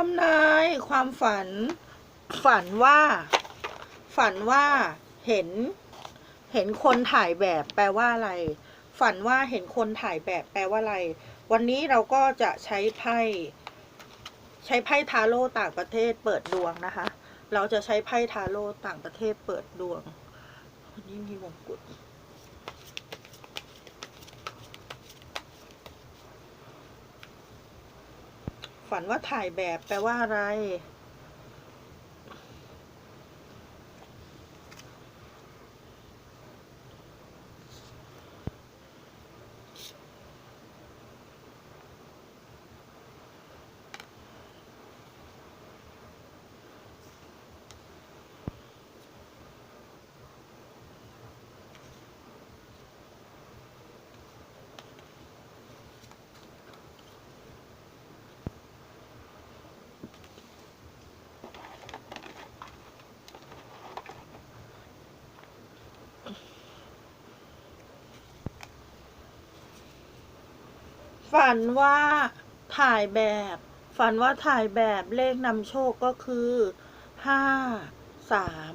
ทำนายความฝัน ฝันว่า ฝันว่าเห็น เห็นคนถ่ายแบบแปลว่าอะไร ฝันว่าเห็นคนถ่ายแบบแปลว่าอะไร วันนี้เราก็จะใช้ไพ่ใช้ไพ่ทาโร่ต่างประเทศเปิดดวงนะคะ เราจะใช้ไพ่ทาโร่ต่างประเทศเปิดดวงวันนี้มีมงกุฎ ฝันว่าถ่ายแบบแปลว่าอะไร ฝันว่าถ่ายแบบ ฝันว่าถ่ายแบบเลขนำโชคก็คือห้าสาม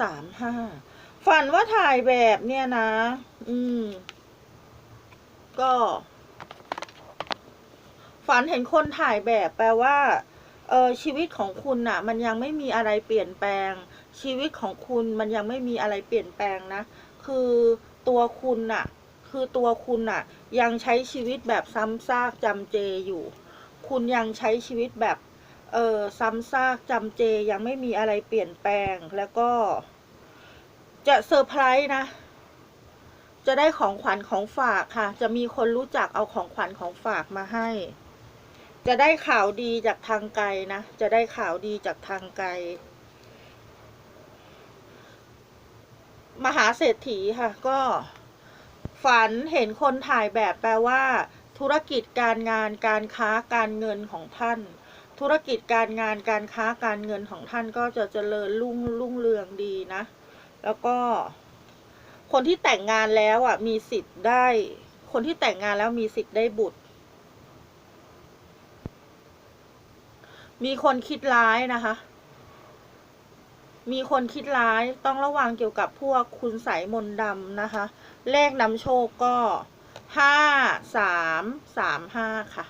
สามห้าฝันว่าถ่ายแบบเนี่ยนะ อืม ก็ ฝันเห็นคนถ่ายแบบแปลว่าเออชีวิตของคุณน่ะ มันยังไม่มีอะไรเปลี่ยนแปลง ชีวิตของคุณมันยังไม่มีอะไรเปลี่ยนแปลงนะ คือตัวคุณน่ะ คือตัวคุณน่ะยังใช้ชีวิตแบบซ้ำซากจำเจอยู่ คุณยังใช้ชีวิตแบบ เออซ้ำซากจำเจยังไม่มีอะไรเปลี่ยนแปลงแล้วก็ จะเซอร์ไพรส์นะ จะได้ของขวัญของฝากค่ะ จะมีคนรู้จักเอาของขวัญของฝากมาให้ จะได้ข่าวดีจากทางไกลนะ จะได้ข่าวดีจากทางไกลมหาเศรษฐีค่ะก็ ฝันเห็นคนถ่ายแบบแปลว่า ธุรกิจการงานการค้าการเงินของท่าน ธุรกิจการงานการค้าการเงินของท่านก็จะเจริญรุ่งรุ่งเรืองดีนะ แล้วก็ คนที่แต่งงานแล้วอะมีสิทธิ์ได้ คนที่แต่งงานแล้วมีสิทธิ์ได้บุตร มีคนคิดร้ายนะคะ มีคนคิดร้ายต้องระวังเกี่ยวกับพวกคุณใสยมนดำนะคะ เลขนำโชคก็ห้าสามสามห้าค่ะ